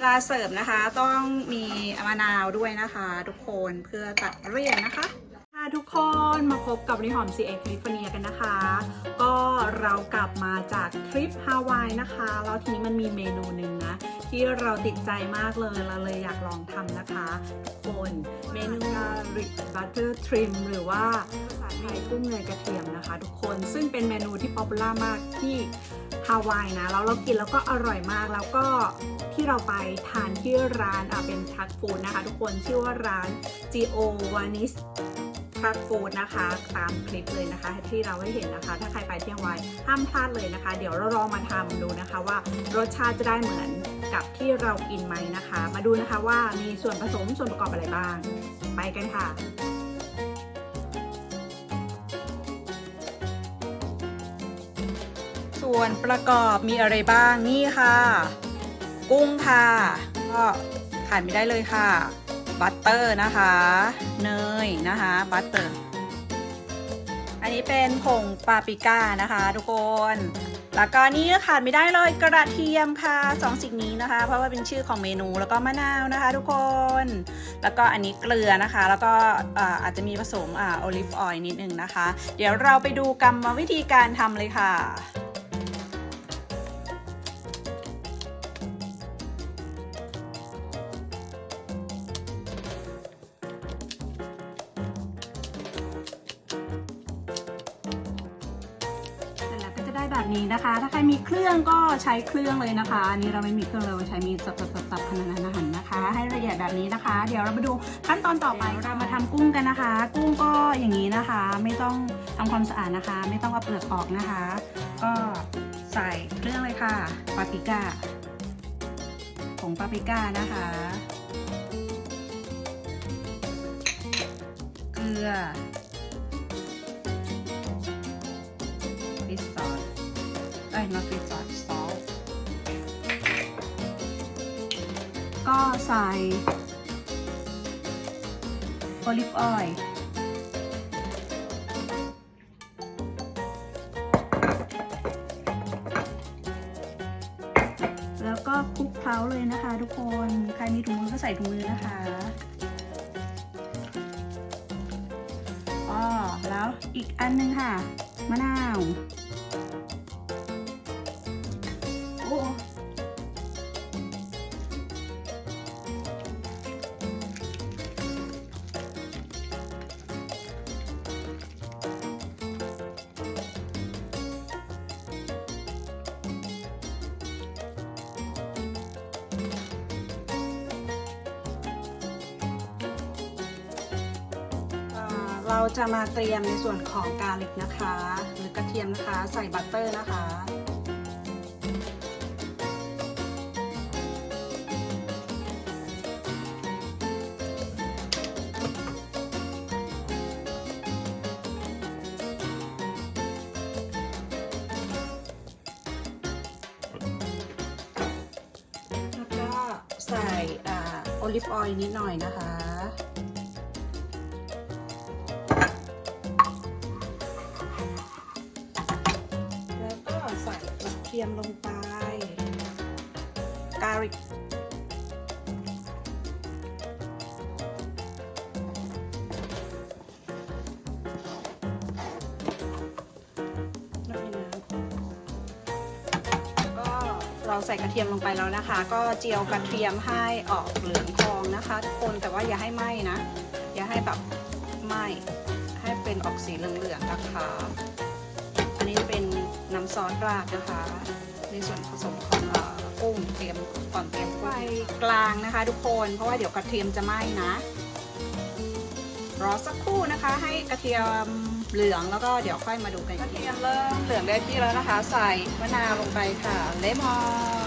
เวลาเสิร์ฟนะคะต้องมีมะนาวด้วยนะคะ ทุกคนเพื่อตัดเลี่ยนนะคะค่ะทุกคนมาพบกับริหอม CA แคลิฟอร์เนียกันนะคะ ก็เรากลับมาจากทริปฮาวายนะคะ แล้วทีนี้มันมีเมนูหนึ่งนะ ที่เราติดใจมากเลยเราเลยอยากลองทำนะคะทุกคนเมนู garlic butter trim หรือว่าภาษาไทยกุ้งเนยกระเทียมนะคะ ทุกคนซึ่งเป็นเมนูที่ป๊อปปูล่ามากที่ฮาวายนะแล้วเรากินแล้วก็อร่อยมากแล้วก็ที่เราไปทานที่ร้านเป็นทักฟูดนะคะ ทุกคนชื่อว่าร้าน Gio Vanis ทรัคฟูดนะคะ ตามคลิปเลยนะคะ ที่เราให้เห็นนะคะ ถ้าใครไปเที่ยวไว้ห้ามพลาดเลยนะคะ เดี๋ยวเราลองมาทำดูนะคะว่ารสชาติจะได้เหมือน กับที่เรากินไหมนะคะ มาดูนะคะว่ามีส่วนผสมส่วนประกอบอะไรบ้าง ไปกันค่ะส่วนประกอบมีอะไรบ้างนี่ค่ะ กุ้งค่ะ ก็ขาดไม่ได้เลยค่ะ บัตเตอร์นะคะ เนยนะคะ บัตเตอร์ นนี้เป็นผงปาปริก้านะคะทุกคน แล้วก็นี่ก็ขาดไม่ได้เลยกระเทียมค่ะสองสิ่งนี้นะคะ เพราะว่าเป็นชื่อของเมนูแล้วก็มะนาวนะคะ ทุกคน แล้วก็อันนี้เกลือนะคะ แล้วก็อาอาจจะมีผสมอโอลิฟออยล์นิดนึงนะคะ เดี๋ยวเราไปดูกรรมวิธีการทำเลยค่ะ นี้นะคะ ถ้าใครมีเครื่องก็ใช้เครื่องเลยนะคะ อันนี้เราไม่มีเครื่องเราใช้มีดสับสับสับสับขนาดนั้นอาหารนะคะ ให้ละเอียดแบบนี้นะคะ เดี๋ยวเรามาดูขั้นตอนต่อไปเรามาทำกุ้งกันนะคะ กุ้งก็อย่างนี้นะคะ ไม่ต้องทำความสะอาดนะคะ ไม่ต้องเอาเปลือกออกนะคะ ก็ใส่เครื่องเลยค่ะปาปริก้าผงปาปริก้านะคะ เกลือ เอ้ย not fish sauce salt ก็ใส่โอลิฟออยล์แล้วก็คลุกเคล้าเลยนะคะทุกคน ใครมีถุงมือก็ใส่ถุงมือนะคะอ๋อแล้วอีกอันนึงค่ะ มะนาว เราจะมาเตรียมในส่วนของกาลิกนะคะ หรือกระเทียมนะคะ ใส่บัตเตอร์นะคะแล้วก็ใส่โอลิฟออยล์นิดหน่อยนะคะ ทียมลงไป กาลิกก็เราใส่กระเทียมลงไปแล้วนะคะ ก็เจียวกระเทียมให้ออกเหลืองทองนะคะทุกคนแต่ว่าอย่าให้ไหม้นะ อย่าให้แบบไหม้ให้เป็นออกสีเหลืองๆนะคะ อันนี้เป็น น้ำซอสราดนะคะ ในส่วนผสมของอกุ้งเตรียมก่อนเตรียมไฟกลางนะคะ ทุกคนเพราะว่าเดี๋ยวกระเทียมจะไหม้นะรอสักครู่นะคะ ให้กระเทียมเหลืองแล้วก็เดี๋ยวค่อยมาดูกันกระเทียมเริ่มเหลืองได้ที่แล้วนะคะ ใส่มะนาวลงไปค่ะเลมอน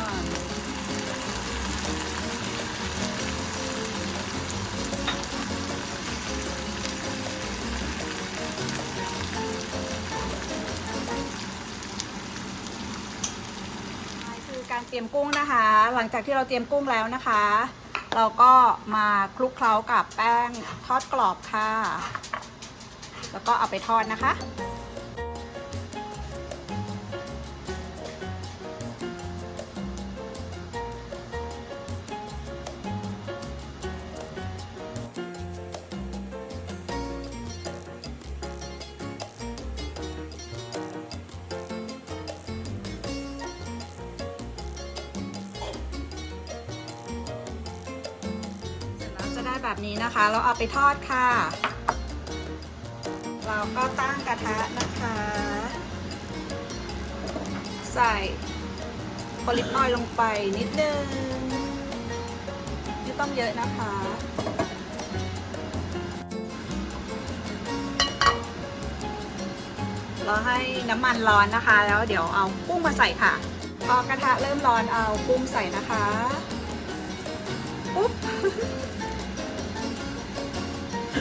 การเตรียมกุ้งนะคะ หลังจากที่เราเตรียมกุ้งแล้วนะคะ เราก็มาคลุกเคล้ากับแป้งทอดกรอบค่ะ แล้วก็เอาไปทอดนะคะ แบบนี้นะคะ เราเอาไปทอดค่ะ เราก็ตั้งกระทะนะคะ ใส่โอลิฟออยล์ลงไปนิดนึงไม่ต้องเยอะนะคะเราให้น้ำมันร้อนนะคะ แล้วเดี๋ยวเอากุ้งมาใส่ค่ะ พอกระทะเริ่มร้อนเอากุ้งใส่นะคะ ปุ๊บ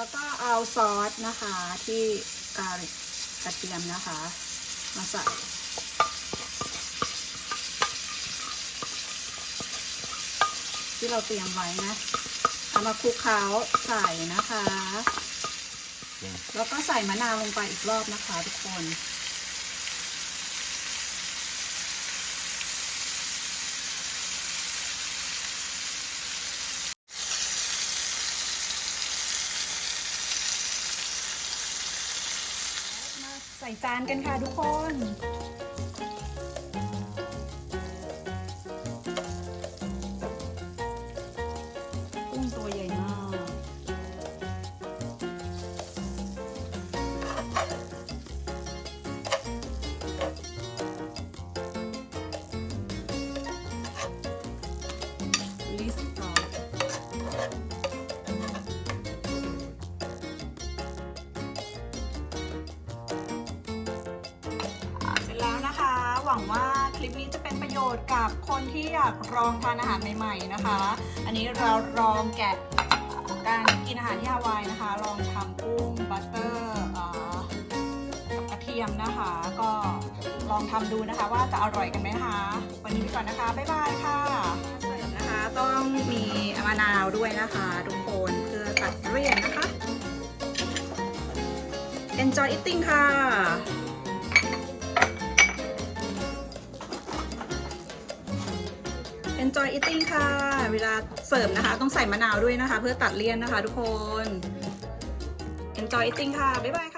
แล้วก็เอาซอสนะคะที่กาลิกกระเทียมนะคะ มาใส่ที่เราเตรียมไว้นะเอามาคลุกเคล้าใส่นะคะ แล้วก็ใส่มะนาวลงไปอีกรอบนะคะทุกคน มา ใส่จานกันค่ะทุกคน งว่าคลิปนี้จะเป็นประโยชน์กับคนที่อยากลองทานอาหารใหม่ๆนะคะ อันนี้เราลองแกะการกินอาหารที่ฮาวายนะคะ ลองทำกุ้งบัตเตอร์กับกระเทียมนะคะ ก็ลองทำดูนะคะว่าจะอร่อยกันไหมนะคะ วันนี้ไปก่อนนะคะ บ๊ายบายค่ะเสิร์ฟนะคะต้องมีมะนาวด้วยนะคะทุกคนเพื่อตัดเลี่ยนนะคะ Enjoy eating ค่ะ Enjoy eating ค่ะ เวลาเสิร์ฟนะคะ ต้องใส่มะนาวด้วยนะคะ เพื่อตัดเลี่ยนนะคะทุกคน Enjoy eating ค่ะ บ๊ายบายค่ะ